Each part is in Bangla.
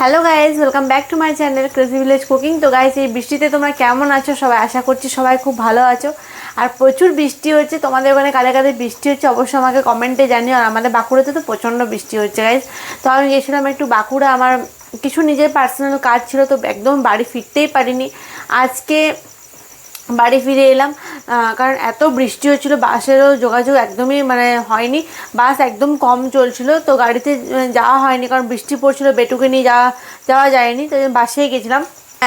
Hello guys welcome back to my channel crazy village cooking তো গাইজ এই বৃষ্টিতে তোমরা কেমন আছো? সবাই আশা করছি সবাই খুব ভালো আছো। আর প্রচুর বৃষ্টি হচ্ছে। তোমাদের ওখানে কালে কালে বৃষ্টি হচ্ছে অবশ্যই আমাকে কমেন্টে জানিও। আর আমাদের বাঁকুড়াতে তো প্রচণ্ড বৃষ্টি হচ্ছে গাইজ তো, আমি গেছিলাম একটু বাঁকুড়া। আমার কিছু নিজের পার্সোনাল কাজ ছিল, তো একদম বাড়ি ফিরতেই পারিনি। আজকে বাড়ি ফিরে এলাম কারণ এত বৃষ্টি হচ্ছিল, বাসেরও যোগাযোগ একদমই মানে হয়নি, বাস একদম কম চলছিল, তো গাড়িতে যাওয়া হয়নি কারণ বৃষ্টি পড়ছিল, বেটুকে নিয়ে যাওয়া যাওয়া যায়নি, তো বাসেই গেছিলাম।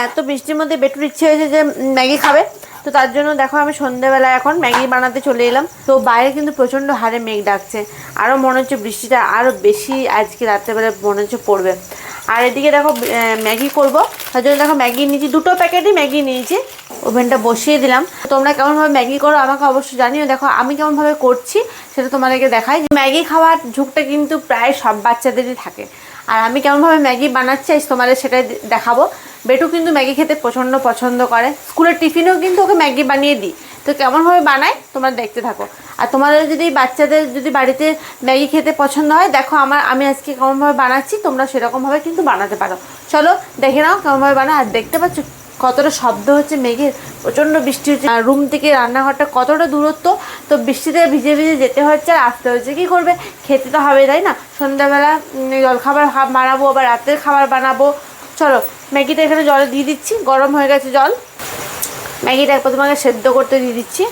এত বৃষ্টির মধ্যে বেটুর ইচ্ছে হয়েছে যে ম্যাগি খাবে, তো তার জন্য দেখো আমি সন্ধ্যেবেলা এখন ম্যাগি বানাতে চলে এলাম, তো বাইরে কিন্তু প্রচণ্ড হারে মেঘ ডাকছে, আরও মনে হচ্ছে বৃষ্টিটা আরও বেশি আজকে রাত্রেবেলা মনে হচ্ছে পড়বে। আর এদিকে দেখো ম্যাগি করব, তার জন্য দেখো ম্যাগি নিয়েছি, দুটো প্যাকেটই ম্যাগি নিয়েছি ওভেনটা বসিয়ে দিলাম। তোমরা কেমনভাবে ম্যাগি করো আমাকে অবশ্যই জানিও। দেখো, আমি কেমনভাবে করছি সেটা তোমাদেরকে দেখাই। ম্যাগি খাওয়ার ঝুঁকটা কিন্তু প্রায় সব বাচ্চাদেরই থাকে। আর আমি কেমনভাবে ম্যাগি বানাচ্ছি আজ তোমাদের সেটাই দেখাবো। বেটু কিন্তু ম্যাগি খেতে প্রচণ্ড পছন্দ করে। স্কুলের টিফিনেও কিন্তু ওকে ম্যাগি বানিয়ে দিই। তো কেমনভাবে বানাই তোমরা দেখতে থাকো। আর তোমাদের যদি বাচ্চাদের যদি বাড়িতে ম্যাগি খেতে পছন্দ হয়, দেখো আমার, আমি আজকে কেমনভাবে বানাচ্ছি, তোমরা সেরকমভাবে কিন্তু বানাতে পারো। চলো দেখে নাও কেমনভাবে বানাও আর দেখতে পাচ্ছ কতটা শব্দ হচ্ছে মেঘের, প্রচণ্ড বৃষ্টি হচ্ছে রুম থেকে রান্নাঘরটা কতটা দূরত্ব, তো বৃষ্টিতে ভিজে ভিজে যেতে হচ্ছে, আর আসতে হচ্ছে কী করবে? খেতে তো হবে, তাই না? সন্ধ্যাবেলা জলখাবার বানাবো, আবার রাতের খাবার বানাবো। চলো, ম্যাগিটা এখানে জলে দিয়ে দিচ্ছি, গরম হয়ে গেছে জল। ম্যাগিটা একবার তোমাকে সেদ্ধ করতে দিয়ে দিচ্ছি।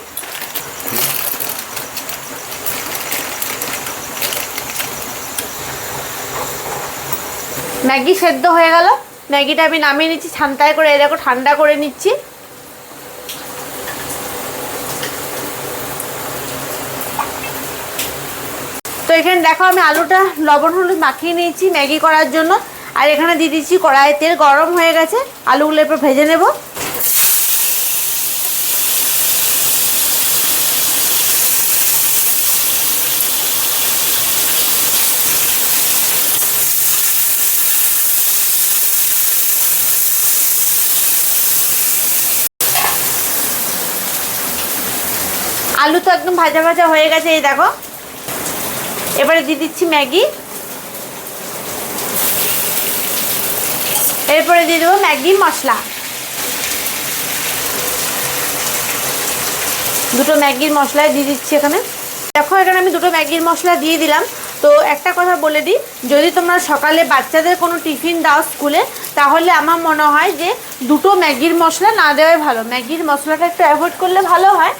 ম্যাগি সেদ্ধ হয়ে গেল। ম্যাগিটা আমি নামিয়ে নিচ্ছি ঠান্ডায় করে এরকম ঠান্ডা করে নিচ্ছি। তো এখানে দেখো আমি আলুটা, লবণ, হলুদ মাখিয়ে নিয়েছি ম্যাগি করার জন্য। আর এখানে দিয়ে দিচ্ছি কড়াই তেল, গরম হয়ে গেছে। আলুগুলো এরপর ভেজে নেব। আলু তো একদম ভাজা ভাজা হয়ে গেছে, এই দেখো। এবারে দিয়ে দিচ্ছি ম্যাগি। এরপরে দিয়ে দেবো ম্যাগি মশলা। দুটো ম্যাগির মশলা দিয়ে দিচ্ছি এখানে। দেখো, এখানে আমি দুটো ম্যাগির মশলা দিয়ে দিলাম। তো একটা কথা বলে দিই, যদি তোমরা সকালে বাচ্চাদের কোনো টিফিন দাও স্কুলে, তাহলে আমার মনে হয় যে দুটো ম্যাগির মশলা না দেওয়াই ভালো। ম্যাগির মশলাটা একটু অ্যাভয়েড করলে ভালো হয়।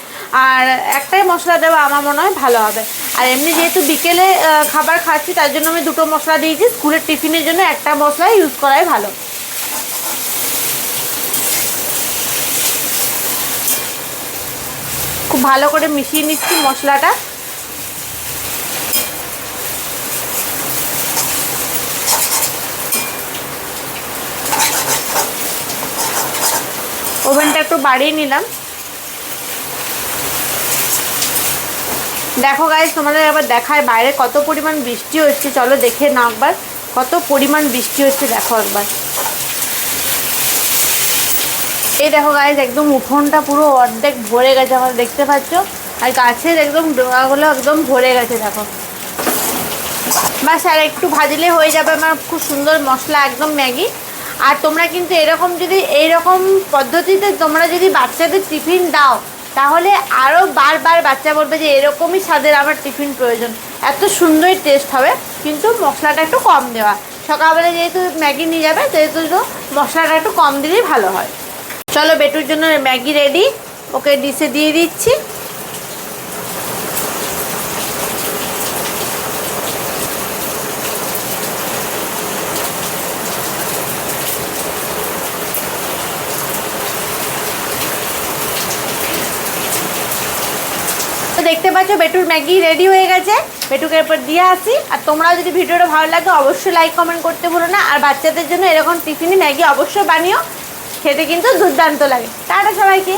আর একটাই মশলা দেওয়া আমার মনে হয় ভালো হবে। আর এমনি যেহেতু বিকেলে খাবার খাচ্ছি, তার জন্য আমি দুটো মশলা দিয়েছি। স্কুলের টিফিনের জন্য একটা মশলা ইউজ করাই ভালো। খুব ভালো করে মিশিয়ে নিচ্ছি মশলাটা। ওভেনটা একটু বাড়িয়ে নিলাম। দেখো গাইজ তোমাদের আবার দেখায় বাইরে কত পরিমাণ বৃষ্টি হচ্ছে, চলো দেখে নাও একবার। কত পরিমাণ বৃষ্টি হচ্ছে, দেখো একবার। এই দেখো গাইজ একদম উঠোনটা পুরো অর্ধেক ভরে গেছে, আমার দেখতে পাচ্ছ। আর গাছের একদম ডোঙাগুলো একদম ভরে গেছে, দেখো। বাস, আর একটু ভাজলে হয়ে যাবে আমার খুব সুন্দর মশলা, একদম ম্যাগি। আর তোমরা কিন্তু এরকম যদি, এইরকম পদ্ধতিতে তোমরা যদি বাচ্চাদের টিফিন দাও তাহলে আরও বারবার বাচ্চা বলবে যে এরকমই স্বাদের আমার টিফিন প্রয়োজন। এত সুন্দরই টেস্ট হবে, কিন্তু মশলাটা একটু কম দেওয়া। সকালবেলা যেহেতু ম্যাগি নিয়ে যাবে, সেহেতু মশলাটা একটু কম দিলেই ভালো হয়। চলো বেটুর জন্য ম্যাগি রেডি ওকে ডিশে দিয়ে দিচ্ছি তো দেখতে পাচ্ছ বেটুর ম্যাগি রেডি হয়ে গেছে। বেটুকে এরপর দিয়ে আসি। আর তোমরাও যদি ভিডিওটা ভালো লাগে, অবশ্যই লাইক কমেন্ট করতে ভুলো না। আর বাচ্চাদের জন্য এরকম টিফিনে ম্যাগি অবশ্যই বানিও। খেতে কিন্তু দুর্দান্ত লাগে। টাটা সবাইকে।